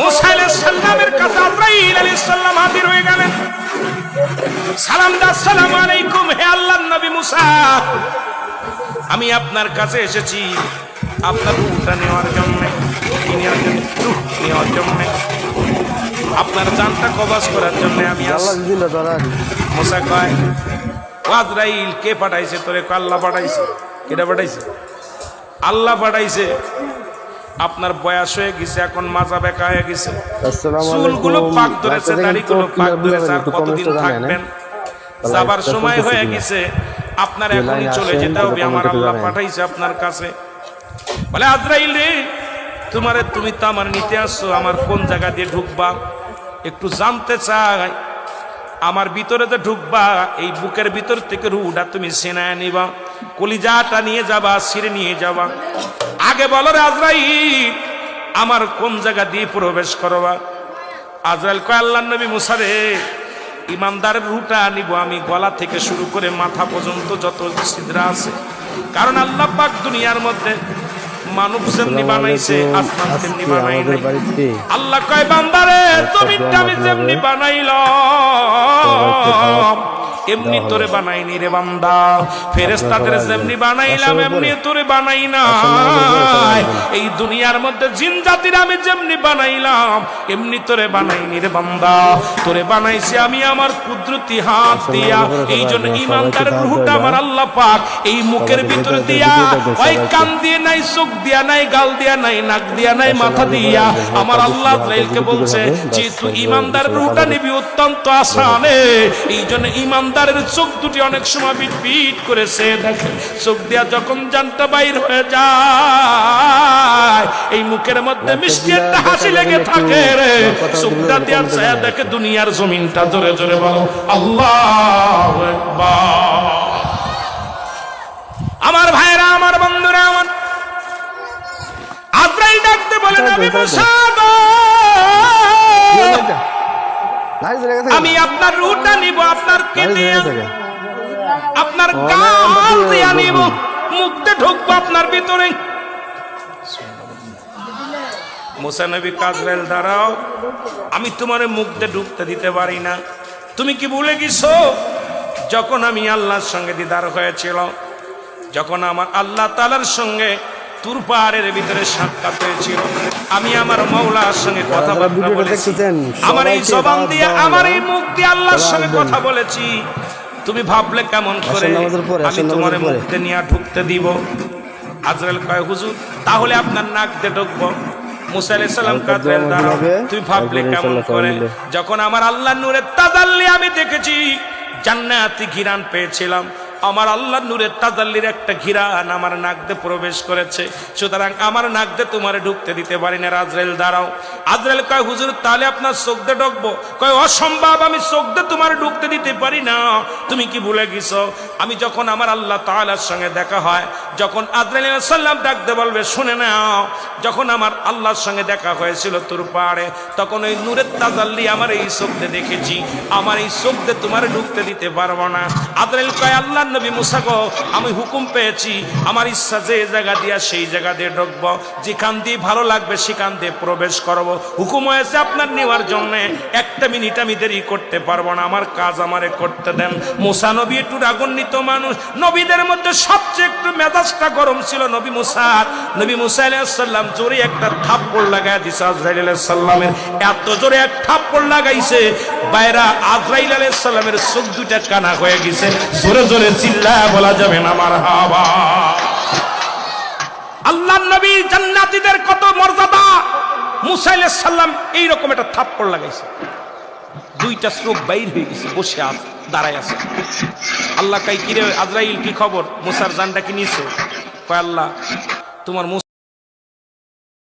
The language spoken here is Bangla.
মুসা আলাইহিস সালামের কাছে আজরাইল আলাইহিস সালাম হাজির হয়ে গেলেন। সালাম দা আসসালামু আলাইকুম হে আল্লাহর নবী মুসা। আমি আপনার কাছে এসেছি আপনার রূহটা নেওয়ার জন্য নেওয়ার জন্য রূহ নেওয়ার জন্য আপনার জানটা কবাজ করার জন্য আমি মোসা কয় আজরাইল কে পাঠাইছে? তোরে আল্লাহ পাঠাইছে। কেটা পাঠাইছে? আল্লাহ পাঠাইছে। আপনার বয়স হয়ে গেছে এখন মাজা বেকা হয়ে গেছে। চুলগুলো পাক ধরেছে দাড়িগুলো পাক ধরেছে আর কতদিন থাকবেন? যাবার সময় হয়ে গেছে আপনার এখনই চলে যেতে হবে আমার আল্লাহ পাঠাইছে আপনার কাছে। বলে আজরাইল রে তোমারে তুমি তো আমার নিতে আসছো আমার কোন জায়গা দিয়ে ঢুকবা? একটু জানতে চাই আমার ভিতরে তো ঢুকবা এই বুকের ভিতর থেকে রুটা তুমি সেনায় নিবা কলিজাটা নিয়ে যাবা সিরে নিয়ে যাবা। আগে বলো রে আজরাইল আমার কোন জায়গা দিয়ে প্রবেশ করবা আজরাইল কয় আল্লাহ নবী মুসারে ইমানদারের রুটা নিব আমি গলা থেকে শুরু করে মাথা পর্যন্ত যত সিদরা আছে। কারণ আল্লাহ পাক দুনিয়ার মধ্যে মানব যেমনি বানাইছে। আসমান তেমনি বানাই আল্লাহ কয় বান্দারে জমিনটা আমি যেমনি বানাইলাম এমনি তোরে বানাইনি রে বান্দা। ফেরেস্তাদের যেমনি বানাইলাম এমনি তোরে বানাই না এই দুনিয়ার মধ্যে জিন জাতির আমি যেমনি বানাইলাম এমনি তোরে বানাইনি রে বান্দা। তোরে বানাইছি আমি আমার কুদরতি হাত দিয়া। এই জন্য সাহায্য রুহটা আমার আল্লাহ পাক এই মুখের ভিতর দিয়া ওই কান দিয়ে নাই চোখ দিয়া নাই গাল দিয়া নাই নাক দিয়া নাই মাথা দিয়া আমার আল্লাহ বলছে যে তুই ইমানদার রুটা নিবি অত্যন্ত আসানে এই জন্য ইমানদারের চোখ দুটি অনেক সময় বিট বিট করেছে। দেখে চোখ দিয়া যখন জানটা বাইর হয়ে যায় এই মুখের মধ্যে মিষ্টি একটা হাসি লেগে থাকে রে। চোখটা দিয়া চায়া দেখে দুনিয়ার জমিনটা জোরে জোরে বলো আল্লাহ আমার ভাইরা আমার বন্ধুরা আমার আজরাইল ডাকতে বলে নবী মুসা আমি আপনার রুটা নিব আপনার কেটে? আপনার গাল দিয়া নিব মুখতে ঢুকবো আপনার ভিতরে। মুসা নবী কাজরাইল দাঁড়াও। আমি তোমার মুখতে ঢুকতে দিতে পারি না। তুমি কি ভুলে গেছো? যখন আমি আল্লাহর সঙ্গে দিদার হয়েছিল যখন আমার আল্লাহ তালার সঙ্গে তুর পাহাড়ের ভিতরে সাক্ষাৎ হয়েছিল। আমি আমার মৌলার সঙ্গে কথা বলেছি। আমার এই জবান দিয়ে আমার এই মুখ দিয়ে আল্লাহর সঙ্গে কথা বলেছি। তুমি ভাবলে কেমন করে? আমি তোমার মুখতে নিয়ে ঢুকতে দিব। আজরাইল কয় হুজুর তাহলে আপনার নাক দিয়ে ঢুকবো। তুই ভাবলে কেমন করে? যখন আমার আল্লাহ নূরের তাজাল্লি আমি দেখেছি জান্নাতি ঘিরান পেয়েছিলাম। আমার আল্লাহ নূরের তাজাল্লির একটা ঘিরান আমার নাকদে প্রবেশ করেছে। সুতরাং আমার নাকদে তোমার ঢুকতে দিতে পারি না, রাজরেল, দাঁড়াও। আজরেল কয়, হুজুর, তাহলে আপনার চোখদে ঢুকবো? কয়, অসম্ভব, আমি চোখদে তোমার ঢুকতে দিতে পারি না। তুমি কি ভুলে গেছো? আমি যখন আমার আল্লাহ তাআলার সঙ্গে দেখা হয়, যখন আলাইহিস সালাম ডাকতে বলবে, শুনে নাও। যখন আমার আল্লাহর সঙ্গে দেখা হয়েছিল তোর পাহাড়ে, তখন ওই নূরের তাজাল্লি আমার এই শব্দে দেখেছি। আমার এই শব্দে তোমার ঢুকতে দিতে পারব না। আদরাইল কয় আল্লাহ নবী মুসা গো, আমি হুকুম পেয়েছি, আমার ইচ্ছা যে জায়গা দিয়া সেই জায়গা দিয়ে ঢুকবো। যেখান দিয়ে ভালো লাগবে সেখান দিয়ে প্রবেশ করব। হুকুম হয়েছে আপনার নেওয়ার জন্যে। একটা মিনিট আমি দেরি করতে পারব না। আমার কাজ আমারে করতে দেন। মুসা নবী একটু রাগান্বিত মানুষ। নবীদের মধ্যে সবচেয়ে একটু মেজাজটা গরম ছিল নবী মুসার। নবী মুসা আলাইসাল্লাম জোরে একটা থাপ্পড় লাগাই দিছে আজরাইল আলাইসাল্লামের এত জোরে এক থাপ্পড় লাগাইছে, বাইরা আজরাইল আলাইসাল্লামের চোখ দুটা কানা হয়ে গেছে। জোরে জোরে চিল্লা বলা যাবে না আমার হাবা আল্লাহ নবী জান্নাতীদের কত মর্যাদা। মুসা আলাইহিস সালাম এইরকম একটা থাপ্পড় লাগাইছে। দুইটা স্ট্রোক বাইর হয়ে গেছে, বসে আস দাঁড়ায় আছে। আল্লাহ কাই কিরে আজরাইল, কি খবর? মুসার জানটা কি নিয়েছে কয়, আল্লাহ, তোমার